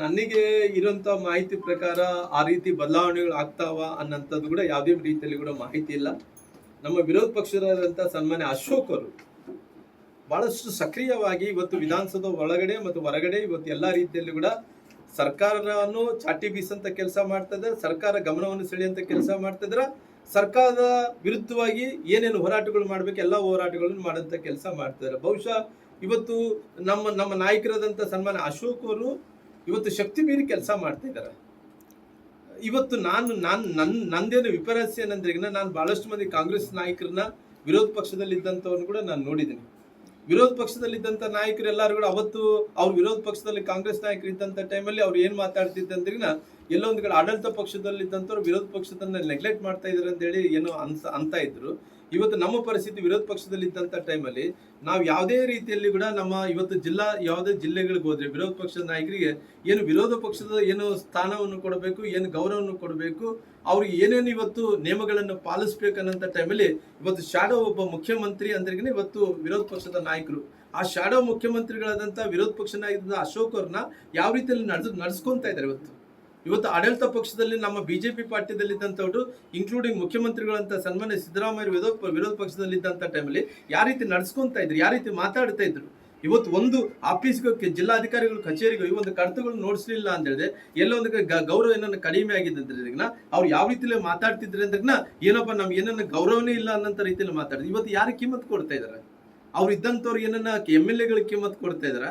ನನಗೆ ಇರೋಂಥ ಮಾಹಿತಿ ಪ್ರಕಾರ ಆ ರೀತಿ ಬದಲಾವಣೆಗಳು ಆಗ್ತಾವ ಅನ್ನೋಂಥದ್ದು ಕೂಡ ಯಾವುದೇ ರೀತಿಯಲ್ಲಿ ಕೂಡ ಮಾಹಿತಿ ಇಲ್ಲ. ನಮ್ಮ ವಿರೋಧ ಪಕ್ಷದಾದಂಥ ಸನ್ಮಾನ್ಯ ಅಶೋಕ್ ಅವರು ಬಹಳಷ್ಟು ಸಕ್ರಿಯವಾಗಿ ಇವತ್ತು ವಿಧಾನಸೌಧ ಒಳಗಡೆ ಮತ್ತು ಹೊರಗಡೆ ಇವತ್ತು ಎಲ್ಲ ರೀತಿಯಲ್ಲಿ ಕೂಡ ಸರ್ಕಾರವನ್ನು ಚಾಟಿ ಬೀಸಂತ ಕೆಲಸ ಮಾಡ್ತಾ ಇದ್ದಾರೆ. ಸರ್ಕಾರ ಗಮನವನ್ನು ಸೆಳೆಯುವಂತ ಕೆಲಸ ಮಾಡ್ತಾ ಇದ್ದಾರೆ. ಸರ್ಕಾರದ ವಿರುದ್ಧವಾಗಿ ಏನೇನು ಹೋರಾಟಗಳು ಮಾಡ್ಬೇಕು, ಎಲ್ಲ ಹೋರಾಟಗಳನ್ನು ಮಾಡೋಂಥ ಕೆಲಸ ಮಾಡ್ತಿದ್ದಾರೆ ಬಹುಶಃ ಇವತ್ತು ನಮ್ಮ ನಮ್ಮ ನಾಯಕರಾದಂಥ ಸನ್ಮಾನ ಅಶೋಕ್ ಅವರು ಇವತ್ತು ಶಕ್ತಿ ಮೀರಿ ಕೆಲಸ ಮಾಡ್ತಾ ಇದ್ದಾರೆ. ಇವತ್ತು ನಾನು ನಾನು ನನ್ನ ನಂದೇನು ವಿಪರ್ಯಾಸ ಏನಂದ್ರೆ ನಾನು ಭಾಳಷ್ಟು ಮಂದಿ ಕಾಂಗ್ರೆಸ್ ನಾಯಕರನ್ನ ವಿರೋಧ ಪಕ್ಷದಲ್ಲಿದ್ದಂಥವ್ರನ್ನ ಕೂಡ ನಾನು ನೋಡಿದ್ದೀನಿ. ವಿರೋಧ ಪಕ್ಷದಲ್ಲಿದ್ದಂಥ ನಾಯಕರು ಎಲ್ಲರೂ ಕೂಡ ಅವತ್ತು ಅವ್ರು ವಿರೋಧ ಪಕ್ಷದಲ್ಲಿ ಕಾಂಗ್ರೆಸ್ ನಾಯಕರು ಇದ್ದಂಥ ಟೈಮಲ್ಲಿ ಅವ್ರು ಏನು ಮಾತಾಡ್ತಿದ್ದಂದ್ರೆ ಎಲ್ಲೋ ಒಂದು ಕಡೆ ಆಡಳಿತ ಪಕ್ಷದಲ್ಲಿದ್ದಂಥವ್ರು ವಿರೋಧ ಪಕ್ಷದನ್ನ ನೆಗ್ಲೆಕ್ಟ್ ಮಾಡ್ತಾ ಇದ್ದಾರೆ ಅಂತ ಹೇಳಿ ಏನೋ ಅನ್ಸ, ಅಂತ ಇದ್ರು. ಇವತ್ತು ನಮ್ಮ ಪರಿಸ್ಥಿತಿ ವಿರೋಧ ಪಕ್ಷದಲ್ಲಿ ಪಕ್ಷದಲ್ಲಿದ್ದಂಥ ಟೈಮಲ್ಲಿ ನಾವು ಯಾವುದೇ ರೀತಿಯಲ್ಲಿ ಕೂಡ ನಮ್ಮ ಇವತ್ತು ಜಿಲ್ಲಾ, ಯಾವುದೇ ಜಿಲ್ಲೆಗಳಿಗೆ ಹೋದ್ರೆ ವಿರೋಧ ಪಕ್ಷದ ನಾಯಕರಿಗೆ ಏನು ವಿರೋಧ ಪಕ್ಷದ ಏನು ಸ್ಥಾನವನ್ನು ಕೊಡಬೇಕು, ಏನು ಗೌರವವನ್ನು ಕೊಡಬೇಕು, ಅವ್ರಿಗೆ ಏನೇನು ಇವತ್ತು ನಿಯಮಗಳನ್ನು ಪಾಲಿಸ್ಬೇಕನ್ನಂತ ಟೈಮಲ್ಲಿ ಇವತ್ತು ಶಾಡೋ ಒಬ್ಬ ಮುಖ್ಯಮಂತ್ರಿ ಅಂದ್ರಿಗೆ ಇವತ್ತು ವಿರೋಧ ಪಕ್ಷದ ನಾಯಕರು. ಆ ಶಾಡೋ ಮುಖ್ಯಮಂತ್ರಿಗಳಾದಂಥ ವಿರೋಧ ಪಕ್ಷ ನಾಯಕ ಅಶೋಕ್ ಅವ್ರನ್ನ ಯಾವ ರೀತಿಯಲ್ಲಿ ನಡೆದು, ನಡೆಸ್ಕೊಂತ ಇದ್ದಾರೆ ಇವತ್ತು? ಇವತ್ತು ಆಡಳಿತ ಪಕ್ಷದಲ್ಲಿ ನಮ್ಮ ಬಿಜೆಪಿ ಪಾರ್ಟಿಯಲ್ಲಿದ್ದಂಥವ್ರು ಇನ್ಕ್ಲೂಡಿಂಗ್ ಮುಖ್ಯಮಂತ್ರಿಗಳಂತ ಸನ್ಮಾನ್ಯ ಸಿದ್ದರಾಮಯ್ಯ ವಿರೋಧ ವಿರೋಧ ಪಕ್ಷದಲ್ಲಿದ್ದಂಥ ಟೈಮಲ್ಲಿ ಯಾವ ರೀತಿ ನಡೆಸ್ಕೊಂತ ಇದ್ರು, ಯಾವ ರೀತಿ ಮಾತಾಡ್ತಾ ಇದ್ರು? ಇವತ್ತು ಒಂದು ಆಫೀಸ್ಗೆ ಜಿಲ್ಲಾಧಿಕಾರಿಗಳು, ಕಚೇರಿಗೆ ಈ ಒಂದು ಕಡತಗಳು ನೋಡಿಸ್ಲಿಲ್ಲ ಅಂತ ಹೇಳಿದ್ರೆ ಎಲ್ಲೊಂದು ಗೌರವ ಏನನ್ನ ಕಡಿಮೆ ಆಗಿದೆ ಅಂದ್ರೆ ಅವ್ರು ಯಾವ ರೀತಿಲಿ ಮಾತಾಡ್ತಿದ್ರೆ ಅಂದ್ರೆ ಏನಪ್ಪ ನಮ್ಗೆ ಏನನ್ನ ಗೌರವನೇ ಇಲ್ಲ ಅನ್ನೋಂಥ ರೀತಿಯಲ್ಲಿ ಮಾತಾಡಿದ್ರು. ಇವತ್ತು ಯಾರು ಕಿಮ್ಮತ್ ಕೊಡ್ತಾ ಇದಾರೆ? ಅವ್ರು ಇದ್ದಂಥವ್ರು ಏನನ್ನ ಎಂ ಎಲ್ ಎಗಳಿಗೆ ಕಿಮ್ಮತ್ ಕೊಡ್ತಾ ಇದಾರ?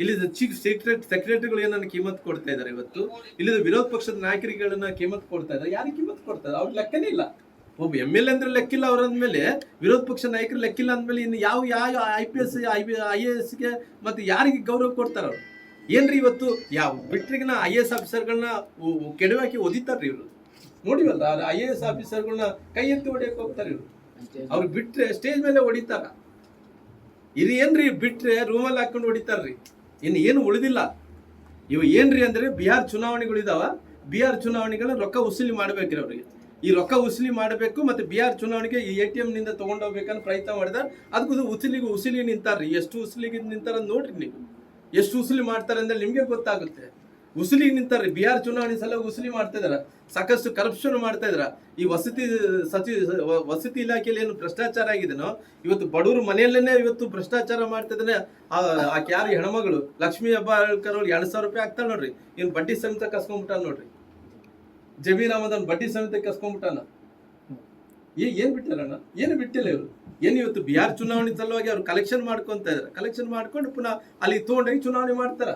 ಇಲ್ಲಿ ಚೀಫ್ ಸೆಕ್ರೆಟ್ ಸೆಕ್ರೆಟರಿಗಳು ಏನನ್ನ ಕಿಮ್ಮತ್ ಕೊಡ್ತಾ ಇದ್ದಾರೆ ಇವತ್ತು? ಇಲ್ಲಿ ವಿರೋಧ ಪಕ್ಷದ ನಾಯಕರಿಗಳನ್ನ ಕಿಮ್ಮತ್ ಕೊಡ್ತಾ ಇದ್ದಾರೆ ಯಾರಿಗೆ ಕಿಮ್ಮತ್ ಕೊಡ್ತಾ ಇದ್ದಾರೆ ಅವ್ರ ಲೆಕ್ಕನೇ ಇಲ್ಲ. ಒಬ್ಬ ಎಂ ಎಲ್ ಎ ಅಂದ್ರೆ ಲೆಕ್ಕಿಲ್ಲ ಅವ್ರ ಅಂದ್ಮೇಲೆ, ವಿರೋಧ ಪಕ್ಷ ನಾಯಕರು ಲೆಕ್ಕಿಲ್ಲ ಅಂದ್ಮೇಲೆ ಇನ್ನು ಯಾವ ಯಾವ I P S I I A ಎಸ್ಗೆ ಮತ್ತೆ ಯಾರಿಗೆ ಗೌರವ ಕೊಡ್ತಾರ ಅವ್ರು? ಏನ್ರಿ ಇವತ್ತು? ಯಾವ ಬಿಟ್ರಿಗಿನ ಐ ಎ ಎಸ್ ಆಫೀಸರ್ಗಳನ್ನ ಕೆಡವಾಕಿ ಒದಿತಾರ್ರಿ ಇವರು. ನೋಡಿವಲ್ಲ ಐ ಎ ಎಸ್ ಆಫೀಸರ್ಗಳನ್ನ ಕೈ ಎತ್ತಿ ಹೊಡಿಯಕ್ಕೆ ಹೋಗ್ತಾರೆ ಇವರು. ಅವ್ರು ಬಿಟ್ರೆ ಸ್ಟೇಜ್ ಮೇಲೆ ಹೊಡಿತಾರ. ಇಲ್ಲಿ ಏನ್ರಿ ಬಿಟ್ರೆ ರೂಮಲ್ಲಿ ಹಾಕೊಂಡು ಹೊಡಿತಾರ್ರಿ. ಇನ್ನು ಏನು ಉಳಿದಿಲ್ಲ. ಇವು ಏನ್ರಿ ಅಂದ್ರೆ ಬಿಹಾರ್ ಚುನಾವಣೆಗಳಿದಾವ. ಬಿಹಾರ್ ಚುನಾವಣೆಗಳ ರೊಕ್ಕ ವಸೂಲಿ ಮಾಡ್ಬೇಕ್ರಿ ಅವರಿಗೆ. ಈ ರೊಕ್ಕ ವಸೂಲಿ ಮಾಡಬೇಕು ಮತ್ತೆ ಬಿಹಾರ್ ಚುನಾವಣೆಗೆ ಈ ಎ ಟಿ ಎಮ್ನಿಂದ ನಿಂದ ತಗೊಂಡೋಗ್ಬೇಕನ್ನೋ ಪ್ರಯತ್ನ ಮಾಡಿದಾರೆ. ಅದಕ್ಕೂ ಉಸಿಲಿಗೆ ಉಸಿಲಿ ನಿಂತಾರ್ರಿ. ಎಷ್ಟು ಉಸಿಲಿಗೆ ನಿಂತಾರ ನೋಡ್ರಿ ನೀವು. ಎಷ್ಟು ಉಸಿಲಿ ಮಾಡ್ತಾರೆ ಅಂದ್ರೆ ನಿಮಗೆ ಗೊತ್ತಾಗುತ್ತೆ. ಉಸುಲಿಗೆ ನಿಂತಾರೆ, ಬಿಹಾರ್ ಚುನಾವಣೆ ಸಲ ಉಸುಲಿ ಮಾಡ್ತಾ ಇದಾರ. ಸಾಕಷ್ಟು ಕರಪ್ಷನ್ ಮಾಡ್ತಾ ಇದಾರ. ಈ ವಸತಿ ಸಚಿವ ವಸತಿ ಇಲಾಖೆಯಲ್ಲಿ ಏನು ಭ್ರಷ್ಟಾಚಾರ ಆಗಿದೆನೋ, ಇವತ್ತು ಬಡವರು ಮನೆಯಲ್ಲೇನೆ ಇವತ್ತು ಭ್ರಷ್ಟಾಚಾರ ಮಾಡ್ತಾ ಇದ್ದಾನೆ ಆಕೆ ಯಾರು ಹೆಣ್ಮಗಳು? ಲಕ್ಷ್ಮೀ ಹೆಬ್ಬಾಳ್ಕರ್ ಅವ್ರು ಎರಡ್ ಸಾವಿರ ರೂಪಾಯಿ ಆಗ್ತಾಳೆ ನೋಡ್ರಿ. ಇನ್ ಬಡ್ಡಿ ಸಮೇತ ಕಸ್ಕೊಂಡ್ಬಿಟ್ಟಾನ ನೋಡ್ರಿ. ಜಮೀನ್ ಬಟ್ಟಿ ಬಡ್ಡಿ ಸಮೇತ ಕಸ್ಕೊಂಡ್ಬಿಟ್ಟಾನ ಏನ್ ಬಿಟ್ಟಿಲ್ಲಣ್ಣ ಏನು ಬಿಟ್ಟಿಲ್ಲ ಇವರು. ಏನು ಇವತ್ತು ಬಿಹಾರ್ ಚುನಾವಣೆ ಸಲುವಾಗಿ ಅವ್ರು ಕಲೆಕ್ಷನ್ ಮಾಡ್ಕೊಂತ ಇದಾರೆ. ಕಲೆಕ್ಷನ್ ಮಾಡ್ಕೊಂಡು ಪುನಃ ಅಲ್ಲಿ ತಗೊಂಡೋಗಿ ಚುನಾವಣೆ ಮಾಡ್ತಾರ.